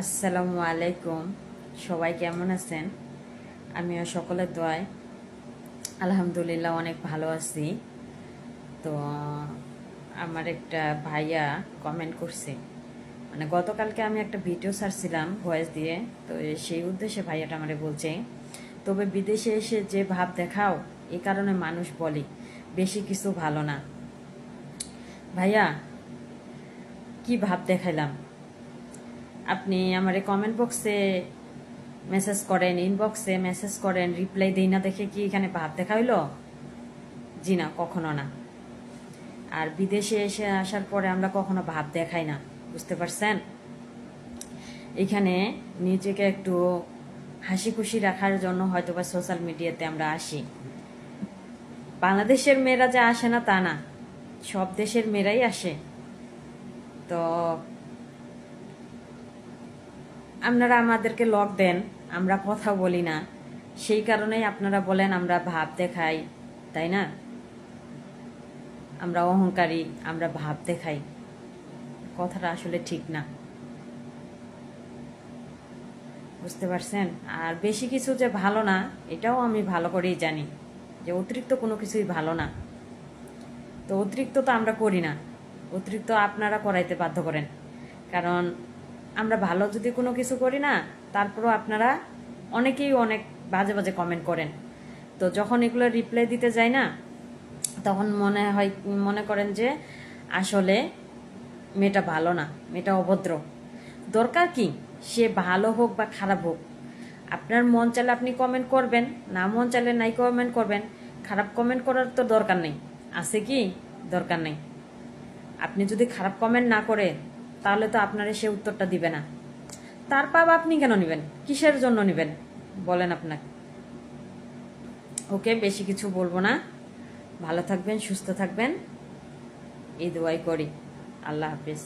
আসসালামু আলাইকুম। সবাই কেমন আছেন? আমিও সকলের দোয়ায় আলহামদুলিল্লাহ অনেক ভালো আছি। তো, আমার একটা ভাইয়া কমেন্ট করছে। মানে গতকালকে আমি একটা ভিডিও ছাড়ছিলাম ভয়েস দিয়ে, তো সেই উদ্দেশ্যে ভাইয়াটা আমারে বলছে, তবে বিদেশে এসে যে ভাব দেখাও এই কারণে মানুষ বলে, বেশি কিছু ভালো না। ভাইয়া, কি ভাব দেখাইলাম? আপনি আমার কমেন্ট বক্সে মেসেজ করেন ইনবক্সে মেসেজ করেন রিপ্লাই দিই না দেখে কি এখানে ভাব দেখা হইল? জি না, কখনো না। আর বিদেশে এসে আসার পরে আমরা কখনো ভাব দেখাই না, বুঝতে পারছেন? এখানে নিজেকে একটু হাসি খুশি রাখার জন্য হয়তো বা সোশ্যাল মিডিয়াতে আমরা আসি। বাংলাদেশের মেয়েরা যা আসে না তা না, সব দেশের মেয়েরাই আসে। তো আপনারা আমাদেরকে লক দেন, আমরা কথা বলি না। সেই কারণেই আপনারা বলেন, আমরা ভাব দেখাই, তাই না? আমরা অহংকারী, আমরা ভাব দেখাই। কথাটা আসলে ঠিক না। বুঝতে পারছেন? আর বেশি কিছু যে ভালো না, এটাও আমি ভালো করেই জানি। যে অতিরিক্ত কোনো কিছুই ভালো না। তো অতিরিক্ত তো আমরা করি না। অতিরিক্ত আপনারা করাইতে বাধ্য করেন। কারণ আমরা ভালো যদি কোনো কিছু করি না, তারপরও আপনারা অনেকেই অনেক বাজে বাজে কমেন্ট করেন। তো যখন এগুলো রিপ্লাই দিতে যাই না, তখন মনে হয়, মনে করেন যে আসলে মেয়েটা ভালো না, মেয়েটা অভদ্র। দরকার কি? সে ভালো হোক বা খারাপ হোক, আপনার মন চাইলে আপনি কমেন্ট করবেন, না মন চাইলে নাই কমেন্ট করবেন, খারাপ কমেন্ট করার তো দরকার নেই। আছে কি? দরকার নেই। আপনি যদি খারাপ কমেন্ট না করে তাহলে তো আপনার সে উত্তরটা দিবে না। তার পাপ আপনি কেন নেবেন? কিসের জন্য নেবেন? বলেন আপনাকে। ওকে বেশি কিছু বলব না। ভালো থাকবেন, সুস্থ থাকবেন। এই দোয়াই করি। আল্লাহ হাফিজ।